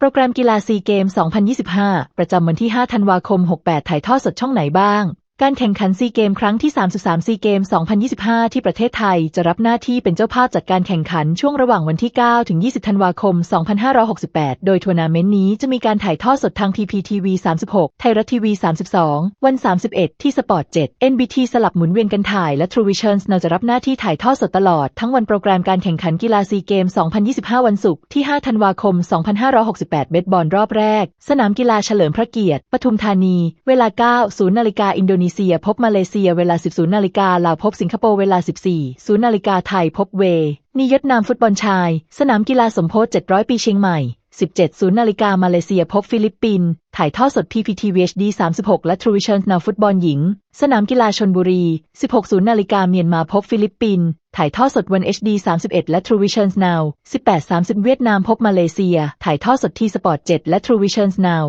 โปรแกรมกีฬาซีเกม 2025 ประจำวันที่ 5 ธันวาคม 68 ถ่ายทอดสดช่องไหนบ้าง การแข่งขันซีเกมครั้งที่ 33ซีเกม 2025 ที่ประเทศไทยจะรับหน้าที่เป็นเจ้าภาพจัดการแข่งขันช่วงระหว่างวันที่ 9 ถึง 20 ธันวาคม 2568 โดยทัวร์นาเมนต์นี้จะมีการถ่ายทอดสดทาง PPTV 36 ไทยรัฐทีวี 32 วัน 31 ที่สปอร์ต 7 NBT สลับหมุนเวียนกันถ่ายและ True Vision เราจะรับหน้าที่ถ่ายทอดสดตลอด ทั้งวันโปรแกรมการแข่งขันกีฬาซีเกม 2025 วันศุกร์ที่ 5 ธันวาคม 2568 เบสบอลรอบแรก สนามกีฬาเฉลิมพระเกียรติ ปทุมธานี เวลา 9 0นาฬิกาอินโดนีเซียพบมาเลเซียเวลา 10นาฬิกาลาวพบสิงคโปร์เวลา 14 0นาฬิกาไทยพบเว นิยตนามฟุตบอลชาย สนามกีฬาสมโพธิ700 ปีเชียงใหม่ 17นาฬิกามาเลเซียพบฟิลิปปินส์ถ่ายทอดสด PPTV HD 36 และ True Vision Now ฟุตบอลหญิง สนามกีฬาชนบุรี 16นาฬิกาเมียนมาพบฟิลิปปินส์ถ่ายทอดสดวัน HD 31 และ True Vision Now 18 30 เวียดนามพบมาเลเซีย ถ่ายทอดสดที่สปอร์ต7และ True Vision Now